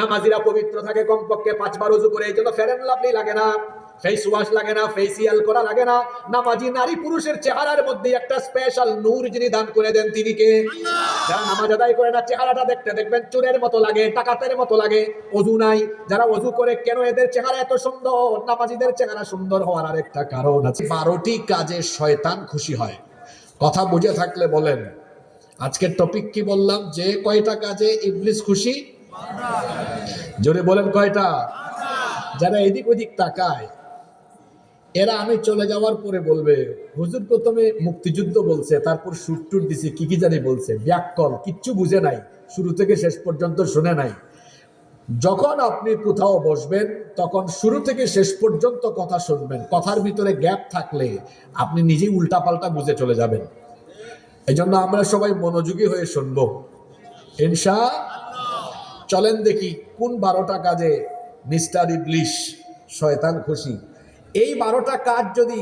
নামাজিরা পবিত্র থাকে কমপক্ষে পাঁচবার উজু করে, এই জন্য ফেরেন লাভলি লাগে না। ফেস ওয়াশ লাগে না ফেসিয়াল করা লাগে না। নামাজি নারী পুরুষের চেহারার মধ্যে একটা স্পেশাল নূর যিনি দান করে দেন তিনি কে? যারা নামাজ আদায় করে না, চেহারাটা দেখতে দেখবেন চোরের মতো লাগে টাকাতের মতো লাগে অজু নাই। যারা অজু করে, কেন এদের চেহারা এত সুন্দর? নামাজিদের চেহারা সুন্দর হওয়ার আরেকটা কারণ আছে। বারোটি কাজে শয়তান খুশি হয়। কথা বুঝে থাকলে বলেন। আজকের টপিক কি বললাম? যে কয়টা কাজে ইবলিস খুশি জোরে বলেন কয়টা? যারা এদিক ওদিক তাকায়, এরা, আমি চলে যাওয়ার পরে বলবে, হুজুর প্রথমে মুক্তিযুদ্ধ বলছে, তারপর সুটটুট দিছে, কি কি জানি বলছে, ব্যাককল, কিচ্ছু বুঝে নাই, শুরু থেকে শেষ পর্যন্ত শুনে নাই। যখন আপনি কোথাও বসবেন, তখন শুরু থেকে শেষ পর্যন্ত কথা শুনবেন, কথার ভিতরে গ্যাপ থাকলে আপনি নিজেই উল্টাপাল্টা বুঝে চলে যাবেন। এই জন্য আমরা সবাই মনোযোগী হয়ে শুনব। ইনশা চলেন দেখি কোন বারোটা কাজে মিস্টার ইবলিশ শয়তান খুশি। এই বারোটা কাজ যদি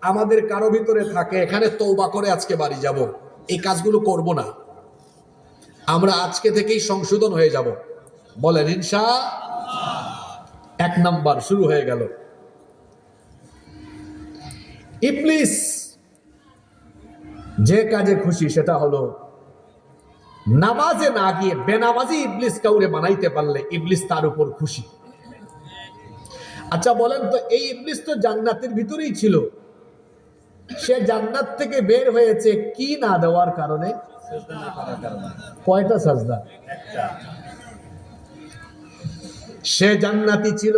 আমাদের কারও ভিতরে থাকে, এখানে তৌবা করে আজকে বাড়ি যাব। এই কাজগুলো করব না। আমরা আজকে থেকেই সংশোধন হয়ে যাব। বলেন ইনশা এক নাম্বার শুরু হয়ে গেল। ইবলিস যে কাজে খুশি, সেটা হলো নামাজে না গিয়ে বেনামাজি ইবলিস কাউরে বানাইতে পারলে ইবলিস তার উপর খুশি। আচ্ছা বলেন তো, এই ইবলিস তো জান্নাতের ভিতরেই ছিল। সে জান্নাত থেকে বের হয়েছে কি না দেওয়ার কারণে? কয়টা সাজদা? সে জান্নাতি ছিল,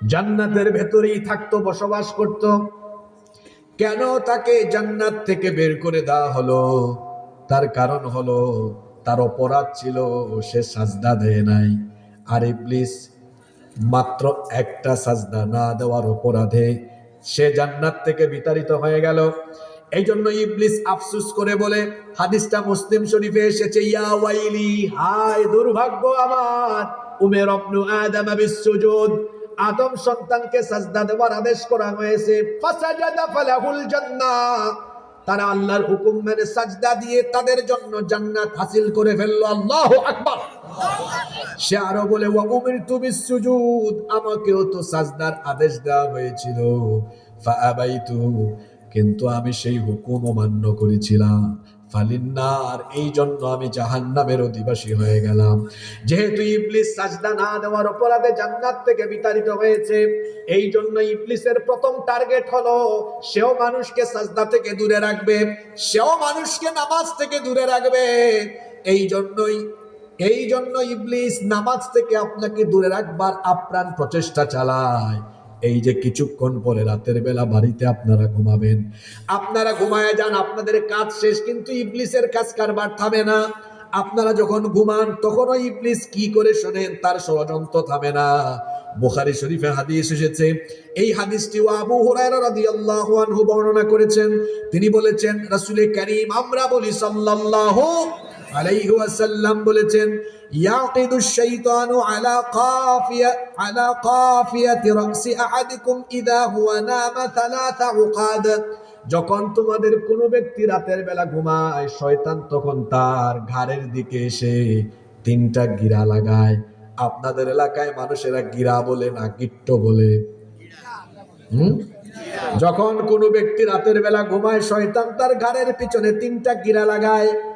জান্নাতের ভেতরেই থাকতো, বসবাস করত। কেন তাকে জান্নাত থেকে বের করে দেওয়া হলো? তার কারণ হলো, তার অপরাধ ছিল, সে সাজদা দেয় নাই। আর ইবলিস মাত্র একটা সাজদা না দেওয়ার অপরাধে সে জান্নাত থেকে বিতাড়িত হয়ে গেল। এই জন্য ইবলিস আফসুস করে বলে, হাদিসটা মুসলিম শরীফে এসেছে, ইয়া ওয়াইলি, হায় দুর্ভাগ্য আমার, উমের অবনু আদম বিসুজুদ, আদম সন্তানকে সাজদা দেওয়ার আদেশ করা হয়েছে, ফাসাজাদা ফালাহুল জান্নাহ। তারা আল্লাহর হুকুম মেনে সাজদা দিয়ে তাদের জন্য জান্নাত হাসিল করে ফেলল। আল্লাহ আকবার। সে আরও বলে ওয়াকুমির তুমি সুজুদ আমাকেও তো সাজদার আদেশ দেওয়া হয়েছিল। কিন্তু আমি সেই হুকুম অমান্য করেছিলাম। ফালিন্নার এই জন্য আমি জাহান্নামের অধিবাসী হয়ে গেলাম। যেহেতু ইবলিস সাজদা না দেওয়ার অপরাধে জান্নাত থেকে বিতাড়িত হয়েছে এই জন্য ইবলিসের প্রথম টার্গেট হলো, সেও মানুষকে সাজদা থেকে দূরে রাখবে, সেও মানুষকে নামাজ থেকে দূরে রাখবে। এই জন্যই এই জন্য ইবলিস নামাজ থেকে আপনাকে দূরে রাখবার আপ্রাণ প্রচেষ্টা চালায়। এই যে কিছুক্ষণ পরে রাতের বেলা বাড়িতে আপনারা ঘুমাবেন। আপনারা ঘুমায় যান, আপনাদের কাজ শেষ, কিন্তু ইবলিসের কাজ কারবার থামে না। আপনারা যখন ঘুমান, তখনও ইবলিস কি করে শোনেন তার ষড়যন্ত্র থামে না। বুখারী শরীফে হাদিস এসেছে, এই হাদিসটি আবু হুরায়রা রাদিয়াল্লাহু আনহু বর্ণনা করেছেন। তিনি বলেছেন রাসূলে কারীম আমরা বলি সাল্লাল্লাহু আলাইহি ওয়াসাল্লাম বলেছেন ইয়াকিদু শাইতানু আলা কাফিয়া, আলা কাফিয়াতি রাসি আহাদিকুম ইদা হুয়া নামা থালাথা উকাদ। যখন তোমাদের কোনো ব্যক্তি রাতের বেলা ঘুমায়, শয়তান তখন তার ঘাড়ের দিকে এসে তিনটা গিরা লাগায়। আপনাদের এলাকায় মানুষেরা গিরা বলে না, গিট্ট বলে। হুম? যখন কোনো ব্যক্তি রাতের বেলা ঘুমায়, শয়তান তার ঘাড়ের পিছনে তিনটা গিরা লাগায়।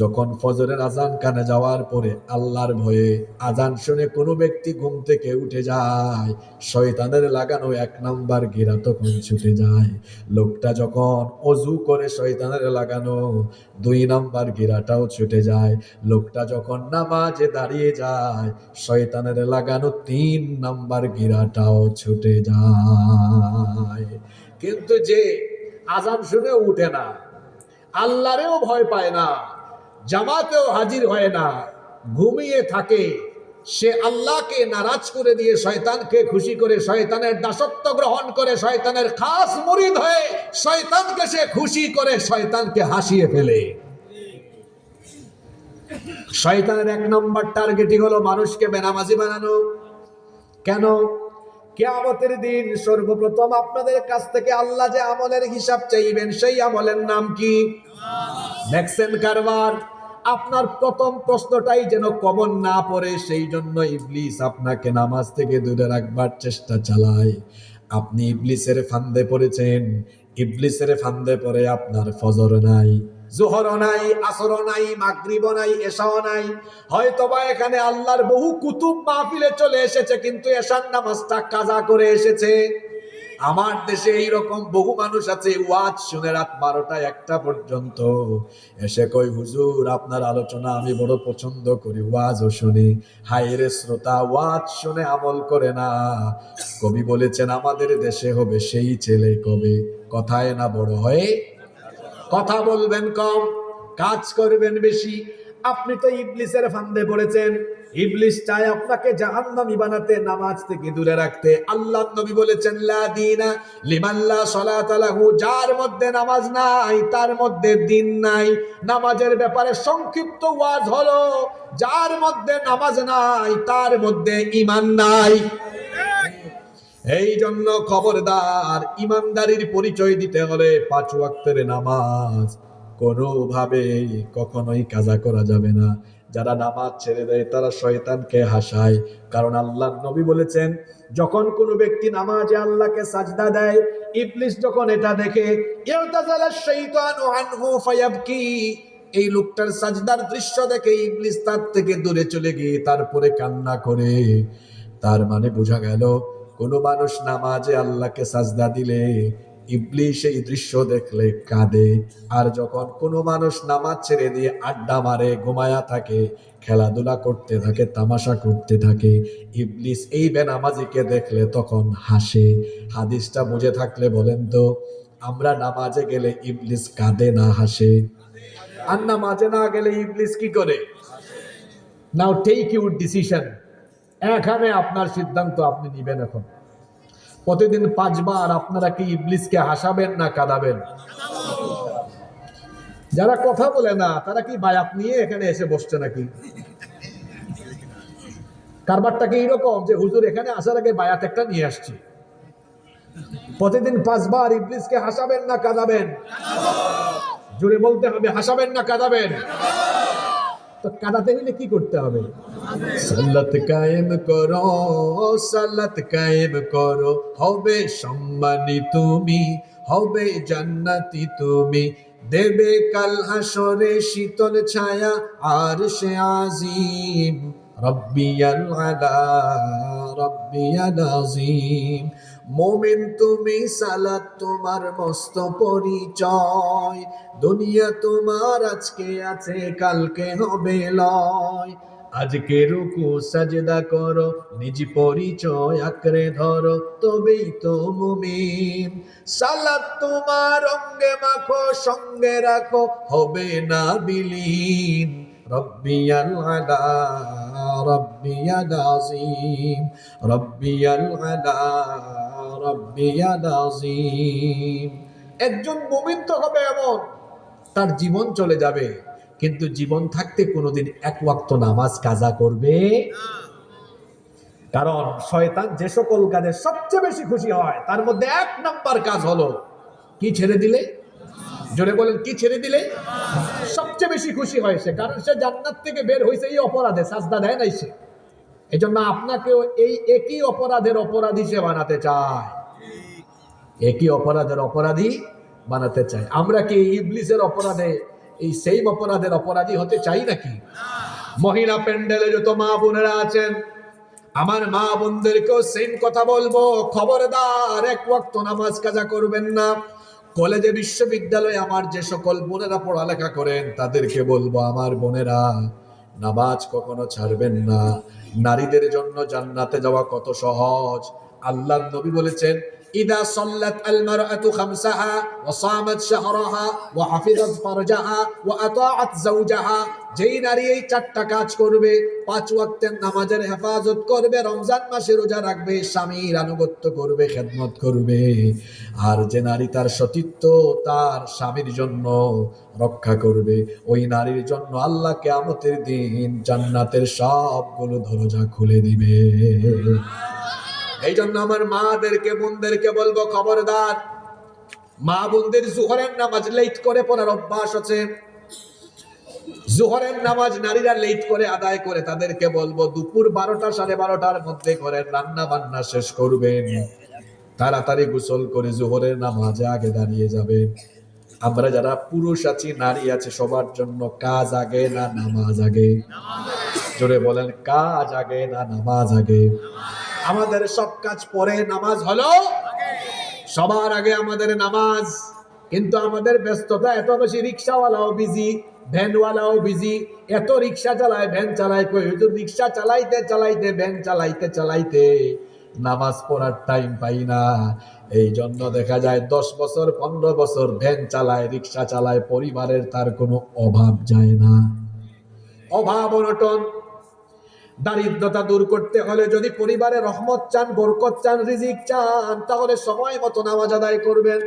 যখন ফজরের আজান কানে যাওয়ার পরে আল্লাহর ভয়ে আজান শুনে কোনো ব্যক্তি ঘুম থেকে উঠে যায়, শয়তানের লাগানো এক নাম্বার গিরা তখন ছুটে যায়। লোকটা যখন অজু করে শয়তানের লাগানো দুই নাম্বার গিরাটাও ছুটে যায়। লোকটা যখন নামাজে দাঁড়িয়ে যায়, শয়তানের লাগানো তিন নাম্বার গিরাটাও ছুটে যায়। কিন্তু যে আজান শুনে উঠে না, আল্লাহরেও ভয় পায় না। জামাতেও হাজির হয় না, ঘুমিয়ে থাকে। সে আল্লাহকে নারাজ করে দিয়ে শয়তানকে খুশি করে শয়তানের দাসত্ব গ্রহণ করে শয়তানের খাস মুরিদ হয়ে শয়তানকে সে খুশি করে শয়তানকে হাসিয়ে ফেলে। শয়তানের এক নম্বর টার্গেটই হলো মানুষকে বেনামাজি বানানো। কেন? কেয়ামতের দিন সর্বপ্রথম আপনাদের কাছ থেকে আল্লাহ যে আমলের হিসাব চাইবেন, সেই আমলের নাম কি? দেখছেন কারবার আপনার প্রথম প্রশ্নটাই যেন কমন না পড়ে, সেই জন্য ইবলিস আপনাকে নামাজ থেকে দূরে রাখবার চেষ্টা চালায়। আপনি ইবলিসের ফান্দে পড়েছেন, ইবলিসের ফান্দে পড়ে আপনার ফজর নাই। জোহর নাই, আসর নাই, মাগরিব নাই, এশাও নাই। হয়তোবা এখানে আল্লাহর বহু কুতুব মাহফিলে চলে এসেছে, কিন্তু এশার নামাজটা কাজা করে এসেছে। আমার দেশে এইরকম বহু মানুষ আছে, ওয়াজ শুনে রাত বারোটা একটা পর্যন্ত। এসে কই হুজুর, আপনার আলোচনা আমি বড় পছন্দ করি, ওয়াজও শুনি। হাইরে শ্রোতা, ওয়াজ শুনে আমল করে না। কবি বলেছেন, আমাদের দেশে হবে সেই ছেলে কবে। কথায় না বড় হয়ে কথা বলবেন কম, কাজ করবেন বেশি। আপনি তো ইবলিসের ফান্দে পড়েছেন। ইবলিস চায় আপনাকে জাহান্নামী বানাতে, নামাজ থেকে দূরে রাখতে। আল্লাহ নবী বলেছেন, লা দিনা লিমাল্লা সালাত লাহু যার মধ্যে নামাজ নাই, তার মধ্যে দিন নাই। নামাজের ব্যাপারে সংক্ষিপ্ত ওয়াজ হলো, যার মধ্যে নামাজ নাই, তার মধ্যে ঈমান নাই। এই জন্য খবরদার ইমানদারির পরিচয় দিতে হলে পাঁচ ওয়াক্তের নামাজ। কোনোভাবে কখনোই কাজা করা যাবে না। যারা নামাজ ছেড়ে দেয়, তারা শয়তানকে হাসায়। কারণ আল্লাহ নবী বলেছেন, যখন কোনো ব্যক্তি নামাজে আল্লাহকে সাজদা দেয়, ইবলিস যখন এটা দেখে এই লোকটার সাজদার দৃশ্য দেখে ইবলিস তার থেকে দূরে চলে গিয়ে তারপরে কান্না করে। তার মানে বোঝা গেল কোনো মানুষ নামাজে আল্লাহকে সাজদা দিলে ইবলিশ এই দৃশ্য দেখলে কাঁদে। আর যখন কোনো মানুষ নামাজ ছেড়ে দিয়ে আড্ডা মারে, ঘুমায়া থাকে, খেলাধুলা করতে থাকে, তামাশা করতে থাকে ইবলিস এই বেনামাজিকে দেখলে তখন হাসে। হাদিসটা বুঝে থাকলে বলেন তো, আমরা নামাজে গেলে ইবলিস কাঁদে না হাসে? আর নামাজে না গেলে ইবলিস কি করে? নাও টেক ইউর ডিসিশন এখানে আপনার সিদ্ধান্ত আপনি নিবেন এখন। প্রতিদিন পাঁচবার আপনারা কি ইবলিসকে হাসাবেন না কাঁদাবেন? যারা কথা বলে না, তারা কি বায়াত নিয়ে এখানে এসে বসছে নাকি? কারবারটা কি এরকম যে হুজুর এখানে আসার আগে বায়াত একটা নিয়ে আসছি? প্রতিদিন পাঁচবার ইবলিসকে হাসাবেন না কাঁদাবেন? জুড়ে বলতে হবে, হাসাবেন না কাঁদাবেন? তো কাঁদাতে হলে কি করতে হবে? কায়েম করো কায়েম করো। হবে সম্মানী তুমি, হবে জান্নাতি তুমি। দেবে কাল হাসরে শীতল ছায়া, আর সে আজিম। রব্বিয়াল আলা রব্বিয়াল আজিম মোমেন তুমি সালাত তোমার মস্ত পরিচয়, দুনিয়া তোমার আজকে আছে, কালকে হবে লয়। আজকে রুকু সাজদা করো, নিজ পরিচয় আঁকড়ে ধরো, তবেই তো মুমিন। সালাত তোমার অঙ্গে মাখো, সঙ্গে রাখো, হবে না বিলীন। রব্বিয়াল আলা রব্বিয়াল আজিম রব্বিয়াল আলা রব্বিয়াল আজিম একজন মুমিন তো হবে এমন, তার জীবন চলে যাবে, কিন্তু জীবন থাকতে কোনোদিন এক ওয়াক্ত নামাজ কাজা করবে কারণ শয়তান যে সকল কাজে সবচেয়ে বেশি খুশি হয়, তার মধ্যে এক নাম্বার কাজ হলো, কি ছেড়ে দিলে? জোরে বলেন, কি ছেড়ে দিলে? সবচেয়ে বেশি খুশি হয় সে। কারণ সে জান্নাত থেকে বের হয়েছে এই অপরাধে, সাজদা দেয় নাই সে। এই জন্য আপনাকেও এই একই অপরাধের অপরাধী সে বানাতে চায়। একই অপরাধের অপরাধী বানাতে চায়। আমরা কি ইবলিসের অপরাধে, এই সেই অপরাধের অপরাধী হতে চাই নাকি? মহিলা প্যান্ডেলে যত মা বোনেরা আছেন। আমার মা বোনদেরকেও সেম কথা বলব। খবরদার, এক ওয়াক্ত নামাজ কাজা করবেন না। কলেজে বিশ্ববিদ্যালয়ে আমার যে সকল বোনেরা পড়ালেখা করেন, তাদেরকে বলব, আমার বোনেরা, নামাজ কখনো ছাড়বেন না। নারীদের জন্য জান্নাতে যাওয়া কত সহজ। আল্লাহ নবী বলেছেন إذا صلت المرأة خمسها وصامت شهرها وحفظت فرجها وأطاعت زوجها যেই নারী এই চারটা কাজ করবে পাঁচ ওয়াক্তের নামাজের হেফাজত করবে রমজান মাসে রোজা রাখবে স্বামীর আনুগত্য করবে খেদমত করবে আর যে নারী তার সতীত্ব তার স্বামীর জন্য রক্ষা করবে ওই নারীর জন্য আল্লাহ কেয়ামতের দিন জান্নাতের সবগুলো দরজা খুলে দিবে এই জন্য আমার মাদেরকে, বোনদেরকে বলব, খবরদার। মা বোনদের জোহরের নামাজ লেট করে পড়ার অভ্যাস আছে। জোহরের নামাজ নারীরা লেট করে, আদায় করে, তাদেরকে বলব, দুপুর বারোটা, সাড়ে বারোটার মধ্যে করে রান্না বান্না শেষ করবেন। তাড়াতাড়ি গোসল করে জোহরের নামাজে আগে দাঁড়িয়ে যাবে আমরা যারা পুরুষ আছি, নারী আছে, সবার জন্য কাজ আগে না নামাজ আগে? জোরে বলেন, কাজ আগে না নামাজ আগে? আমাদের সব কাজ পরে নামাজ হলো। সবার আগে আমাদের নামাজ। কিন্তু আমাদের ব্যস্ততা, এত বেশি রিক্সাওয়ালাও বিজি ভ্যানওয়ালাও বিজি এত রিক্সা চালায়, ভ্যান চালায় কই হুজুর রিক্সা চালাইতে চালাইতে, ভ্যান চালাইতে চালাইতে নামাজ পড়ার টাইম পাই না। এই জন্য দেখা যায় দশ বছর, পনেরো বছর ভ্যান চালায়, রিক্সা চালায়, পরিবারের তার কোনো অভাব যায় না। অভাব অনটন। দারিদ্রতা দূর করতে হলে যদি পরিবারে রহমত চান, বরকত চান, রিজিক চান, তাহলে সময় মতো নামাজ আদায় করবেন।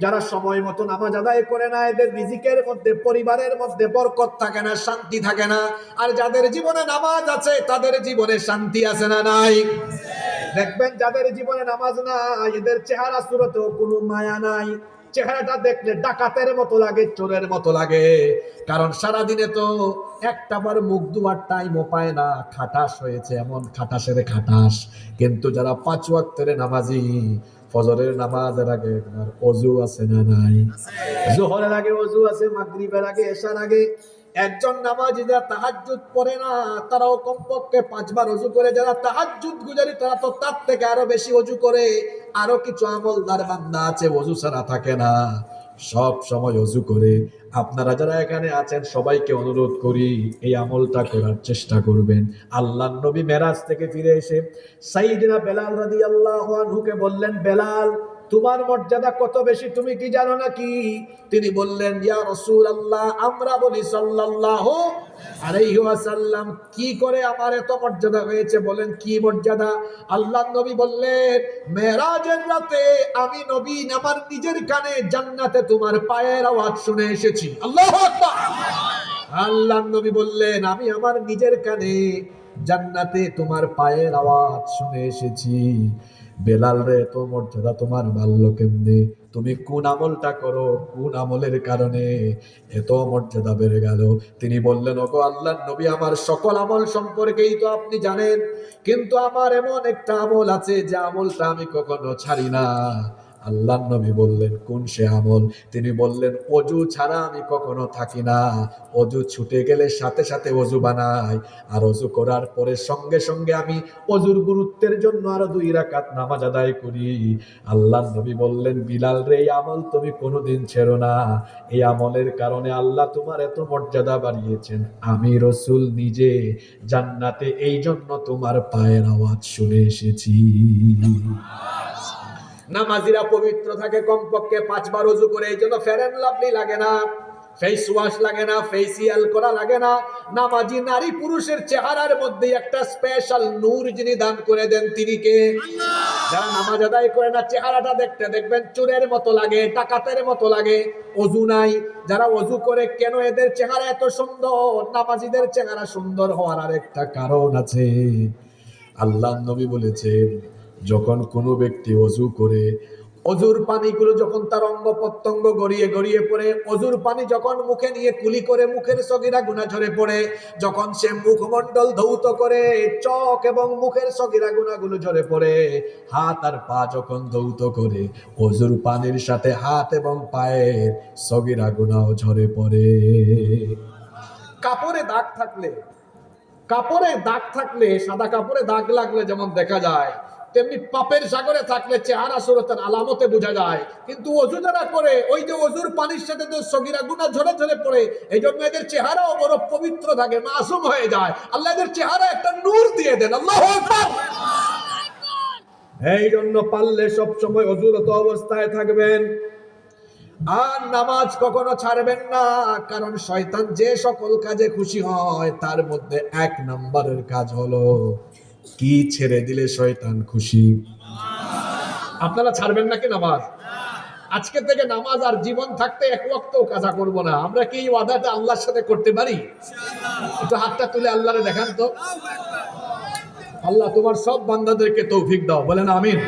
যারা সময় মতো নামাজ আদায় করে না, এদের রিজিকের মধ্যে, পরিবারের মধ্যে বরকত থাকে না, শান্তি থাকে না। আর যাদের জীবনে নামাজ আছে, তাদের জীবনে শান্তি আছে না নাই? দেখবেন যাদের জীবনে নামাজ নাই, এদের চেহারা সুরতেও কোনো মায়া নাই। চেহারাটা দেখলে ডাকাতের মতো লাগে, চোরের মতো লাগে। কারণ সারাদিনে তো একটা বার মুখ দুয়ার টাইমও পায় না। খাটাস হয়েছে এমন খাটাসের খাটাস। কিন্তু যারা পাঁচ ওয়াক্তের নামাজি ফজরের নামাজের আগে তোমার অজু আছে না নাই? জোহরের আগে অজু আছে মাগরিবের আগে এশার আগে। একজন নামাজি যারা তাহাজ্জুদ পড়ে না তারাও কমপক্ষে পাঁচবার অজু করে। যারা তাহাজ্জুদ গুজারি তারা তো তার থেকে আরও বেশি অজু করে। আরও কিছু আমল দার বান্দা আছে অজু ছাড়া থাকে না। সব সময় অজু করে। আপনারা যারা এখানে আছেন, সবাইকে অনুরোধ করি, এই আমলটা করার চেষ্টা করবেন। আল্লাহ নবী মেরাজ থেকে ফিরে এসে সাইদিনা বেলাল রাদি আল্লাহ বললেন, বেলাল তোমার মর্যাদা কত বেশি তুমি কি জানো নাকি? তিনি বললেন, ইয়া রসুল আল্লাহ আমরা বলি সাল্লাল্লাহু আলাইহি ওয়াসাল্লাম। কি করে আমার এত মর্যাদা হয়েছে বলেন, কি মর্যাদা? আল্লাহ নবী বললেন, মেরাজের রাতে আমি নবী, আমার নিজের কানে জান্নাতে তোমার পায়ের আওয়াজ শুনে এসেছি। আল্লাহু আল্লাহ নবী বললেন, আমি আমার নিজের কানে জান্নাতে তোমার পায়ের আওয়াজ শুনে এসেছি। বেলাল রে তো মর্যাদা তোমার বাল্য কেমনে? তুমি কোন আমলটা করো? কোন আমলের কারণে? এত মর্যাদা বেড়ে গেল। তিনি বললেন, ওগো আল্লাহ নবী, আমার সকল আমল সম্পর্কেই তো আপনি জানেন। কিন্তু আমার এমন একটা আমল আছে যে আমলটা আমি কখনো ছাড়ি না। আল্লাহ নবী বললেন, কোন সে আমল? তিনি বললেন, অজু ছাড়া আমি কখনো থাকি না। অজু ছুটে গেলে সাথে সাথে অজু বানাই। আর অজু করার পরে সঙ্গে সঙ্গে আমি অজুর গুরুত্বের জন্য আরও দুই রাকাত নামাজ আদায় করি। আল্লাহ নবী বললেন, বিলাল রে, এই আমল তুমি কোনোদিন ছেড়ো না। এই আমলের কারণে আল্লাহ তোমার এত মর্যাদা বাড়িয়েছেন। আমি রসুল নিজে জান্নাতে এই জন্য তোমার পায়ের আওয়াজ শুনে এসেছি। নামাজিরা পবিত্র থাকে কমপক্ষে পাঁচবার উজু করে এই জন্য ফেরেন লাভলি লাগে না। ফেস ওয়াশ লাগে না ফেসিয়াল করা লাগে না। নামাজি নারী পুরুষের চেহারার মধ্যে একটা স্পেশাল নূর যিনি দান করে দেন তিনি কে? যারা নামাজ আদায় করে না চেহারাটা দেখতে দেখবেন চোরের মতো লাগে ডাকাতের মতো লাগে অজু নাই। যারা অজু করে কেন এদের চেহারা এত সুন্দর? নামাজিদের চেহারা সুন্দর হওয়ার আরেকটা কারণ আছে। আল্লাহ নবী বলেছেন যখন কোনো ব্যক্তি অজু করে, অজুর পানিগুলো যখন তার অঙ্গ প্রত্যঙ্গ গড়িয়ে গড়িয়ে পড়ে, অজুর পানি যখন মুখে নিয়ে কুলি করে মুখের সগিরা গুণা ঝরে পড়ে, যখন সে মুখমণ্ডল ধৌত করে, চক এবং মুখের সগিরা গুণাগুলো ঝরে পড়ে, হাত আর পা যখন ধৌত করে, অজুর পানির সাথে হাত এবং পায়ের সগিরা গুণাও ঝরে পড়ে। কাপড়ে দাগ থাকলে, কাপড়ে দাগ থাকলে, সাদা কাপড়ে দাগ লাগলে যেমন দেখা যায় তেমনি পাপের সাগরে থাকলে চেহারা সুরতের আলামতে বোঝা যায়। কিন্তু অজু যারা করে, ওই যে অজুর পানির সাথে তো সগিরা গুণা ঝরে ঝরে পড়ে, এই জন্য এদের চেহারাও বড় পবিত্র থাকে, মাসুম হয়ে যায়। আল্লাহ এদের চেহারা একটা নূর দিয়ে দেন। আল্লাহ এই জন্য পারলে সব সময় অজুরত অবস্থায় থাকবেন। আর নামাজ কখনো ছাড়বেন না, কারণ শয়তান যে সকল কাজে খুশি হয়, তার মধ্যে এক নম্বরের কাজ হলো কি ছেড়ে দিলে শয়তান খুশি? আপনারা ছাড়বেন নাকি নামাজ? আজকে থেকে নামাজ আর জীবন থাকতে এক ওয়াক্ত কাজা করব না। আমরা কি এই ওয়াদাটা আল্লাহর সাথে করতে পারি? একটু হাতটা তুলে আল্লাহরে দেখান তো। আল্লাহ তোমার সব বান্দাদেরকে তৌফিক দাও। বলেন আমিন।